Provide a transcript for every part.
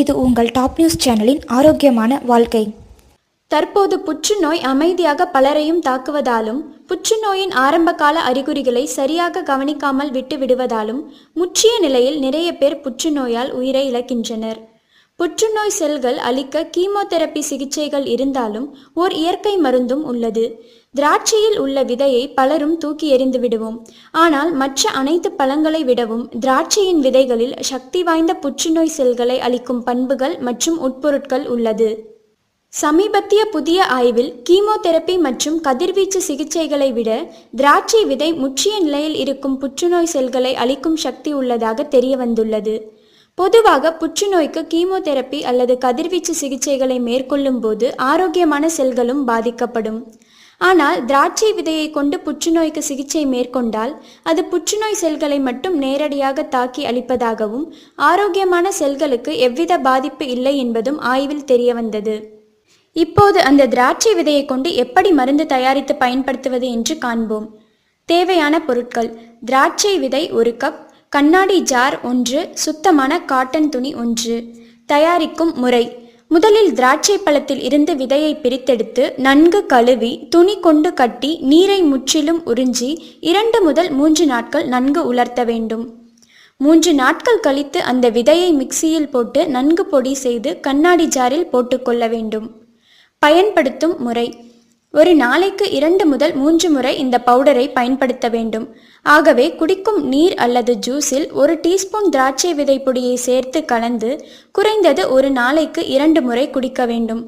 இது உங்கள் top news சேனலின் ஆரோக்கியமான வாழ்க்கை. தற்போது புற்றுநோய் அமைதியாக பலரையும் தாக்குவதாலும் புற்றுநோயின் ஆரம்பகால அறிகுறிகளை சரியாக கவனிக்காமல் விட்டு விடுவதாலும் முற்றிய நிலையில் நிறைய பேர் புற்றுநோயால் உயிரை இழக்கின்றனர். புற்றுநோய் செல்கள் அழிக்க கீமோதெரப்பி சிகிச்சைகள் இருந்தாலும் ஓர் இயற்கை மருந்தும் உள்ளது. திராட்சையில் உள்ள விதையை பலரும் தூக்கி எறிந்து விடுவோம். ஆனால் மற்ற அனைத்து பழங்களை விடவும் திராட்சையின் விதைகளில் சக்தி வாய்ந்த புற்றுநோய் செல்களை அளிக்கும் பண்புகள் மற்றும் உட்பொருட்கள் உள்ளது. சமீபத்திய புதிய ஆய்வில் கீமோதெரப்பி மற்றும் கதிர்வீச்சு சிகிச்சைகளை விட திராட்சை விதை முற்றிய நிலையில் இருக்கும் புற்றுநோய் செல்களை அளிக்கும் சக்தி உள்ளதாக தெரிய வந்துள்ளது. பொதுவாக புற்றுநோய்க்கு கீமோதெரப்பி அல்லது கதிர்வீச்சு சிகிச்சைகளை மேற்கொள்ளும் போது ஆரோக்கியமான செல்களும் பாதிக்கப்படும். ஆனால் திராட்சை விதையை கொண்டு புற்றுநோய்க்கு சிகிச்சை மேற்கொண்டால் அது புற்றுநோய் செல்களை மட்டும் நேரடியாக தாக்கி அளிப்பதாகவும் ஆரோக்கியமான செல்களுக்கு எவ்வித பாதிப்பு இல்லை என்பதும் ஆய்வில் தெரியவந்தது. இப்போது அந்த திராட்சை விதையை கொண்டு எப்படி மருந்து தயாரித்து பயன்படுத்துவது என்று காண்போம். தேவையான பொருட்கள். திராட்சை விதை ஒரு கப் கண்ணாடி ஜார் ஒன்று சுத்தமான காட்டன் துணி ஒன்று. தயாரிக்கும் முறை. முதலில் திராட்சை பழத்தில் இருந்து விதையை பிரித்தெடுத்து நன்கு கழுவி துணி கொண்டு கட்டி நீரை முற்றிலும் உறிஞ்சி இரண்டு முதல் மூன்று நாட்கள் நன்கு உலர்த்த வேண்டும். மூன்று நாட்கள் கழித்து அந்த விதையை மிக்சியில் போட்டு நன்கு பொடி செய்து கண்ணாடி ஜாரில் போட்டுக்கொள்ள வேண்டும். பயன்படுத்தும் முறை. ஒரு நாளைக்கு இரண்டு முதல் மூன்று முறை இந்த பவுடரை பயன்படுத்த வேண்டும். ஆகவே குடிக்கும் நீர் அல்லது ஜூஸில் ஒரு டீஸ்பூன் திராட்சை விதை பொடியை சேர்த்து கலந்து குறைந்தது ஒரு நாளைக்கு இரண்டு முறை குடிக்க வேண்டும்.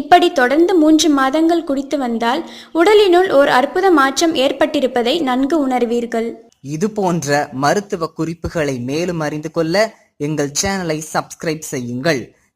இப்படி தொடர்ந்து மூன்று மாதங்கள் குடித்து வந்தால் உடலினுள் ஓர் அற்புத மாற்றம் ஏற்பட்டிருப்பதை நன்கு உணர்வீர்கள். இது போன்ற மருத்துவ குறிப்புகளை மேலும் அறிந்து கொள்ள எங்கள் சேனலை சப்ஸ்கிரைப் செய்யுங்கள்.